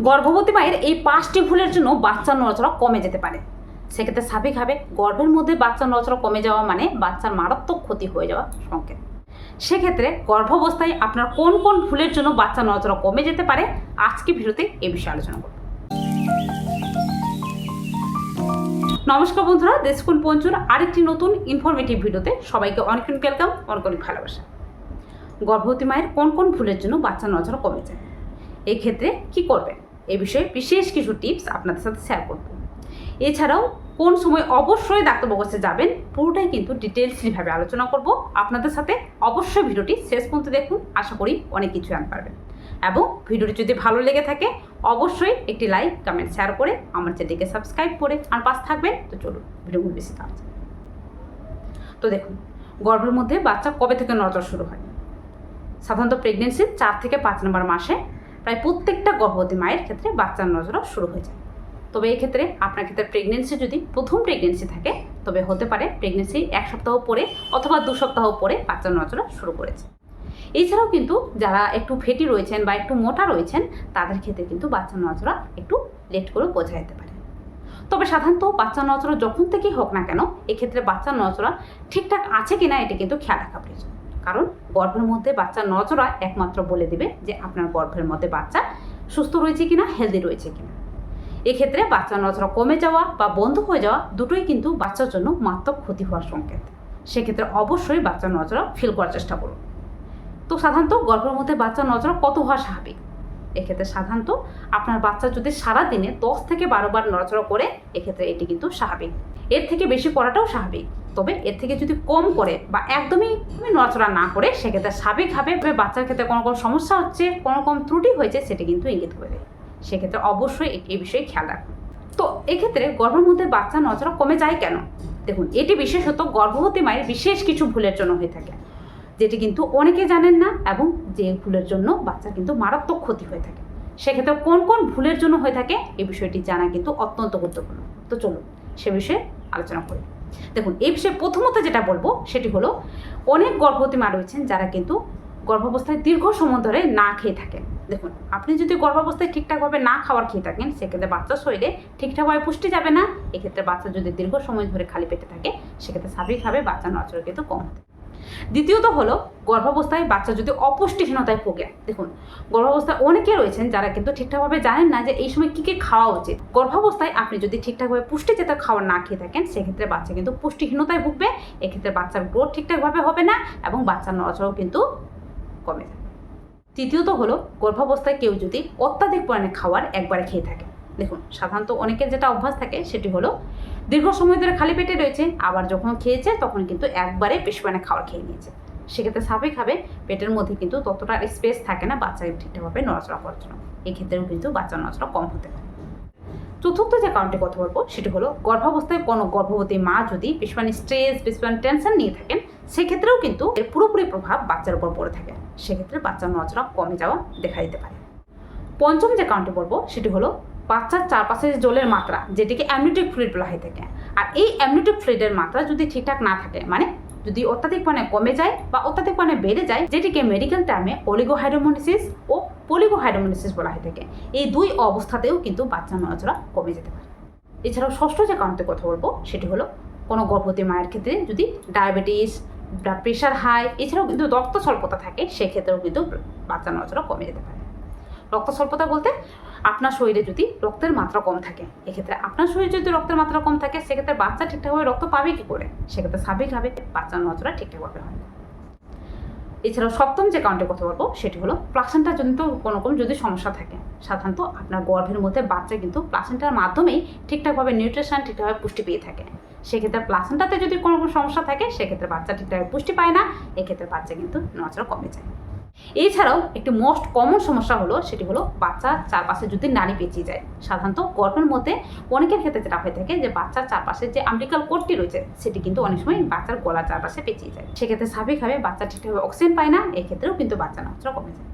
গর্ভবতী মায়ের এই পাঁচটি ভুলের জন্য বাচ্চার নড়াচড়া কমে যেতে পারে। সেক্ষেত্রে স্বাভাবিকভাবে গর্ভের মধ্যে বাচ্চার নড়াচড়া কমে যাওয়া মানে বাচ্চার মারাত্মক ক্ষতি হয়ে যাওয়া সংকেত। সেক্ষেত্রে গর্ভাবস্থায় আপনার কোন কোন ভুলের জন্য বাচ্চা নড়াচড়া কমে যেতে পারে, আজকে ভিডিওতে এ বিষয়ে আলোচনা করব। নমস্কার বন্ধুরা দেশকুন পঞ্চুর আরেকটি নতুন ইনফরমেটিভ ভিডিওতে সবাইকে অনেক অনেক ওয়েলকাম অনেক অনেক ভালোবাসা। গর্ভবতী মায়ের কোন কোন ভুলের জন্য বাচ্চা নজর কমে যায়? এই ক্ষেত্রে কি করবেন? এ বিষয়ে বিশেষ কিছু টিপস আপনাদের সাথে শেয়ার করব। এছাড়াও কোন সময় অবশ্যই ডাক্তারবাবুর কাছে যাবেন, পুরোটাই কিন্তু ডিটেলসলিভাবে আলোচনা করব। আপনাদের সাথে অবশ্যই ভিডিওটি শেষ পর্যন্ত দেখুন, আশা করি অনেক কিছু জানতে পারবেন। এবং ভিডিওটি যদি ভালো লেগে থাকে, অবশ্যই একটি লাইক কমেন্ট শেয়ার করে আমার চ্যানেলকে সাবস্ক্রাইব করে আর পাশ থাকবেন। তো চলুন ভিডিওগুলো বেশি কাজ তো দেখুন, গর্ভের মধ্যে বাচ্চা কবে থেকে নজর শুরু হয়? সাধারণত প্রেগনেন্সির চার থেকে পাঁচ নম্বর মাসে প্রায় প্রত্যেকটা গর্ভবতী মায়ের ক্ষেত্রে বাচ্চার নজরও শুরু হয়ে যায়। তবে এই ক্ষেত্রে আপনার ক্ষেত্রে প্রেগনেন্সি যদি প্রথম প্রেগনেন্সি থাকে, তবে হতে পারে প্রেগনেন্সি এক সপ্তাহ পরে অথবা দু সপ্তাহ পরে বাচ্চার নজরা শুরু করেছে। এছাড়াও কিন্তু যারা একটু ফেটি রয়েছেন বা একটু মোটা রয়েছেন, তাদের ক্ষেত্রে কিন্তু বাচ্চার নজরা একটু লেট করে বোঝা যেতে পারে। তবে সাধারণত বাচ্চা নজরা যখন থেকেই হোক না কেন, এক্ষেত্রে বাচ্চার নজরা ঠিকঠাক আছে কিনা এটি কিন্তু খেয়াল রাখা প্রয়োজন। কারণ গর্ভের মধ্যে বাচ্চার নজরা একমাত্র বলে দেবে যে আপনার গর্ভের মধ্যে বাচ্চা সুস্থ রয়েছে কিনা হেলদি রয়েছে কিনা। এক্ষেত্রে বাচ্চার নজরা কমে যাওয়া বা বন্ধ হয়ে যাওয়া দুটোই কিন্তু বাচ্চার জন্য মারাত্মক ক্ষতি হওয়ার সংকেত। সেক্ষেত্রে অবশ্যই বাচ্চার নজরা ফিল করার চেষ্টা করুন। তো সাধারণত গর্ভের মধ্যে বাচ্চার নজরা কত হওয়া স্বাভাবিক? এক্ষেত্রে সাধারণত আপনার বাচ্চা যদি সারা দিনে দশ থেকে বারো বার নড়াচড়া করে, এক্ষেত্রে এটি কিন্তু স্বাভাবিক। এর থেকে বেশি করাটাও স্বাভাবিক। তবে এর থেকে যদি কম করে বা একদমই তুমি নড়াচড়া না করে, সেক্ষেত্রে স্বাভাবিকভাবে বাচ্চার ক্ষেত্রে কোনো কোনো সমস্যা হচ্ছে, কোনো রকম ত্রুটি হয়েছে, সেটি কিন্তু ইঙ্গিত করে সেক্ষেত্রে অবশ্যই এই বিষয়ে খেয়াল রাখুন। তো এক্ষেত্রে গর্ভের মধ্যে বাচ্চা নজরা কমে যায় কেন? দেখুন, এটি বিশেষত গর্ভবতী মায়ের বিশেষ কিছু ভুলের জন্য হয়ে থাকে, যেটি কিন্তু অনেকে জানেন না এবং যে ভুলের জন্য বাচ্চার কিন্তু মারাত্মক ক্ষতি হয়ে থাকে। সেক্ষেত্রে কোন কোন ভুলের জন্য হয়ে থাকে এই বিষয়টি জানা কিন্তু অত্যন্ত গুরুত্বপূর্ণ। তো চলুন সে বিষয়ে আলোচনা করি। দেখুন, এই বিষয়ে প্রথমত যেটা বলব, সেটি হলো অনেক গর্ভবতী মা রয়েছেন যারা কিন্তু গর্ভাবস্থায় দীর্ঘ সময় ধরে না খেয়ে থাকেন দেখুন, আপনি যদি গর্ভাবস্থায় ঠিকঠাকভাবে না খাওয়ার খেয়ে থাকেন, সেক্ষেত্রে বাচ্চার শরীরে ঠিকঠাকভাবে পুষ্টি যাবে না এক্ষেত্রে বাচ্চা যদি দীর্ঘ সময় ধরে খালি পেটে থাকে, সেক্ষেত্রে স্বাভাবিকভাবে বাচ্চার নজর কিন্তু কম হতে। দ্বিতীয়ত হলো, গর্ভাবস্থায় বাচ্চা যদি অপুষ্টিহীনতায় ভোগে। দেখুন, গর্ভাবস্থায় অনেকে রয়েছেন যারা কিন্তু ঠিকঠাকভাবে জানেন না যে এই সময় কী কী খাওয়া উচিত। গর্ভাবস্থায় আপনি যদি ঠিকঠাকভাবে পুষ্টি জাতীয় খাবার না খেয়ে থাকেন, সেক্ষেত্রে বাচ্চা কিন্তু পুষ্টিহীনতায় ভুগবে। এক্ষেত্রে বাচ্চার গ্রোথ ঠিকঠাকভাবে হবে না এবং বাচ্চার নড়াচড়াও কিন্তু কমে যাবে। তৃতীয়ত হলো, গর্ভাবস্থায় কেউ যদি অত্যাধিক পরিমাণে খাওয়ার একবারে খেয়ে থাকে দেখুন, সাধারণত অনেকের যেটা অভ্যাস থাকে সেটি হলো দীর্ঘ সময় ধরে খালি পেটে রয়েছে, আবার যখন খেয়েছে তখন কিন্তু একবারে পরিমাণে খাবার খেয়ে নিয়েছে। সেক্ষেত্রে স্বাভাবিকভাবে পেটের মধ্যে কিন্তু ততটা স্পেস থাকে না বাচ্চাকে ঠিকঠাকভাবে নড়াচড়া করার জন্য। এক্ষেত্রেও কিন্তু বাচ্চার নড়াচড়া কম হতে পারে। চতুর্থ যে কারণটি কথা বলব সেটি হলো গর্ভাবস্থায় কোনো গর্ভবতী মা যদি বেশি মানে স্ট্রেস বেশি মানে টেনশন নিয়ে থাকেন, সেক্ষেত্রেও কিন্তু এর পুরোপুরি প্রভাব বাচ্চার উপর পড়ে থাকে। সেক্ষেত্রে বাচ্চার নড়াচড়া কমে যাওয়া দেখা দিতে পারে। পঞ্চম যে কারণটি বলব সেটি হলো বাচ্চার চারপাশে যে জলের মাত্রা, যেটিকে অ্যামনিটিক ফ্লুইড বলা হয়ে থাকে। আর এই অ্যামনিটিক ফ্লুইডের মাত্রা যদি ঠিকঠাক না থাকে মানে যদি অত্যাধিক পরিমাণে কমে যায় বা অত্যাধিক পরিমাণে বেড়ে যায়, যেটিকে মেডিকেল টার্মে অলিগোহাইড্রোমোনিসিস ও পলিগোহাইড্রোমোনিসিস বলা হয়ে থাকে। এই দুই অবস্থাতেও কিন্তু বাচ্চার নড়াচড়া কমে যেতে পারে। এছাড়াও ষষ্ঠ যে কারণটি কথা বলব, সেটি হলো কোনো গর্ভবতী মায়ের ক্ষেত্রে যদি ডায়াবেটিস ব্লাড প্রেশার হাই এছাড়াও কিন্তু রক্ত স্বল্পতা থাকে, সেক্ষেত্রেও কিন্তু বাচ্চা নড়াচড়া কমে যেতে পারে। রক্ত স্বল্পতা বলতে আপনার শরীরে যদি রক্তের মাত্রা কম থাকে, এক্ষেত্রে আপনার শরীরে যদি রক্তের মাত্রা কম থাকে, সেক্ষেত্রে বাচ্চা ঠিকঠাকভাবে রক্ত পাবে কি করে? সেক্ষেত্রে স্বাভাবিকভাবে বাচ্চার নজরা ঠিকঠাকভাবে হয়। এছাড়াও সপ্তম যে কারণটি কথা বলব, সেটি হলো প্লাসেন্টা জনিত কোনো রকম যদি সমস্যা থাকে, সাধারণত আপনার গর্ভের মধ্যে বাচ্চা কিন্তু প্লাসেন্টার মাধ্যমেই ঠিকঠাকভাবে নিউট্রিশন, ঠিকঠাকভাবে পুষ্টি পেয়ে থাকে। সেক্ষেত্রে প্লাসেন্টাতে যদি কোনো রকম সমস্যা থাকে, সেক্ষেত্রে বাচ্চা ঠিকঠাকভাবে পুষ্টি পায় না, এক্ষেত্রে বাচ্চা কিন্তু নজরা কমে যায়। এছাড়াও একটি মোস্ট কমন সমস্যা হলো, সেটি হলো বাচ্চা চারপাশে যদি নাড়ি পেঁচিয়ে যায়। সাধারণত গর্ভের মধ্যে অনেকের ক্ষেত্রে যেটা হয়ে থাকে যে বাচ্চার চারপাশে যে আম্বিকাল কোটটি রয়েছে, সেটি কিন্তু অনেক সময় বাচ্চার গলার চারপাশে পেঁচিয়ে যায়। সেক্ষেত্রে স্বাভাবিকভাবে বাচ্চা ঠিকঠাকভাবে অক্সিজেন পায় না, এক্ষেত্রেও কিন্তু বাচ্চা নজরা কমে যায়।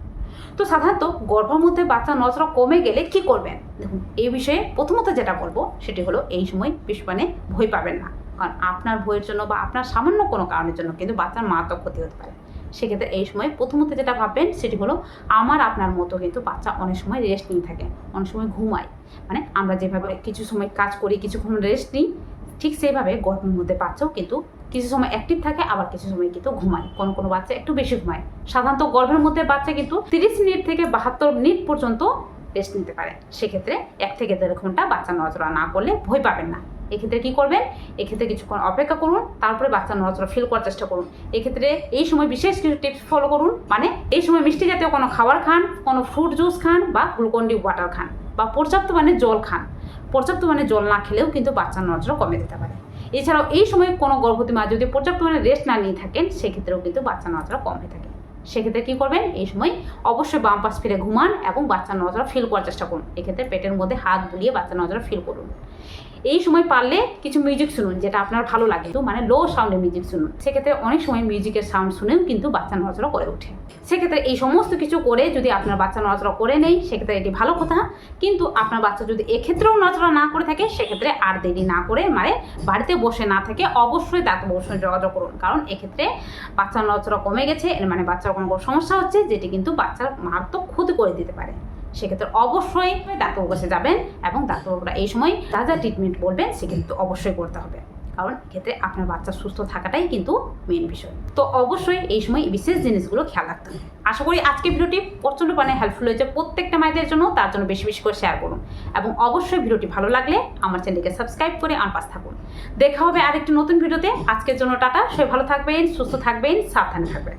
তো সাধারণত গর্ভের মধ্যে বাচ্চা নজরা কমে গেলে কি করবেন? দেখুন এই বিষয়ে প্রথমত যেটা বলব, সেটি হলো এই সময় বেশ মানে ভয় পাবেন না। কারণ আপনার ভয়ের জন্য বা আপনার সামান্য কোনো কারণের জন্য কিন্তু বাচ্চার মারাত্মক ক্ষতি হতে পারে। সেক্ষেত্রে এই সময় প্রথমত যেটা ভাববেন সেটি হলো আমার, আপনার মতো কিন্তু বাচ্চা অনেক সময় রেস্ট নিয়ে থাকে, অনেক সময় ঘুমায়। মানে আমরা যেভাবে কিছু সময় কাজ করি, কিছুক্ষণ রেস্ট নিই, ঠিক সেইভাবে গর্ভের মধ্যে বাচ্চাও কিন্তু কিছু সময় অ্যাক্টিভ থাকে, আবার কিছু সময় কিন্তু ঘুমায়। কোনো কোনো বাচ্চা একটু বেশি ঘুমায়। সাধারণত গর্ভের মধ্যে বাচ্চা কিন্তু তিরিশ মিনিট থেকে বাহাত্তর মিনিট পর্যন্ত রেস্ট নিতে পারে। সেক্ষেত্রে এক থেকে দেড় ঘণ্টা বাচ্চা নজরা না করলে ভয় পাবেন না। এক্ষেত্রে কী করবেন? এক্ষেত্রে কিছুক্ষণ অপেক্ষা করুন, তারপরে বাচ্চা নড়াচড়া ফিল করার চেষ্টা করুন। এক্ষেত্রে এই সময় বিশেষ কিছু টিপস ফলো করুন মানে এই সময় মিষ্টি জাতীয় কোনো খাবার খান, কোনো ফ্রুট জুস খান বা গ্লুকন ডি ওয়াটার খান বা পর্যাপ্ত মানে জল খান। পর্যাপ্ত মানে জল না খেলেও কিন্তু বাচ্চার নজর কমে যেতে পারে। এছাড়াও এই সময় কোনো গর্ভবতী মা যদি পর্যাপ্ত মানে রেস্ট না নিয়ে থাকেন, সেক্ষেত্রেও কিন্তু বাচ্চার নজরা কম হয়ে থাকে। সেক্ষেত্রে কী করবেন? এই সময় অবশ্যই বাম পাশ ফিরে ঘুমান এবং বাচ্চার নজরা ফিল করার চেষ্টা করুন। এক্ষেত্রে পেটের মধ্যে হাত বুলিয়ে বাচ্চার নজরা ফিল করুন। এই সময় পারলে কিছু মিউজিক শুনুন, যেটা আপনার ভালো লাগে। তো মানে লো সাউন্ডে মিউজিক শুনুন। সেক্ষেত্রে অনেক সময় মিউজিকের সাউন্ড শুনেও কিন্তু বাচ্চা নড়াচড়া করে ওঠে। সেক্ষেত্রে এই সমস্ত কিছু করে যদি আপনার বাচ্চা নড়াচড়া করে নেই, সেক্ষেত্রে এটি ভালো কথা। কিন্তু আপনার বাচ্চা যদি এক্ষেত্রেও নড়াচড়া না করে থাকে, সেক্ষেত্রে আর দেরি না করে মানে বাড়িতে বসে না থাকে অবশ্যই ডাক্তারবাবুর সঙ্গে যোগাযোগ করুন। কারণ এক্ষেত্রে বাচ্চার নড়াচড়া কমে গেছে মানে বাচ্চার কোনো কোনো সমস্যা হচ্ছে, যেটি কিন্তু বাচ্চার মারাত্মক ক্ষতি করে দিতে পারে। সেক্ষেত্রে অবশ্যই ডাক্তারবাবুর কাছে যাবেন এবং ডাক্তারবাবুরা এই সময় যা যা ট্রিটমেন্ট বলবেন সে কিন্তু অবশ্যই করতে হবে। কারণ এক্ষেত্রে আপনার বাচ্চা সুস্থ থাকাটাই কিন্তু মেন বিষয়। তো অবশ্যই এই সময় বিশেষ জিনিসগুলো খেয়াল রাখতে হবে। আশা করি আজকে ভিডিওটি প্রচণ্ড মানে হেল্পফুল হয়েছে প্রত্যেকটা মায়েদের জন্য, তার জন্য বেশি বেশি করে শেয়ার করুন। এবং অবশ্যই ভিডিওটি ভালো লাগলে আমার চ্যানেলকে সাবস্ক্রাইব করে আমার পাশ থাকুন। দেখা হবে আরেকটি নতুন ভিডিওতে। আজকের জন্য টাটা, সবাই ভালো থাকবেন, সুস্থ থাকবেন, সাবধানে থাকবেন।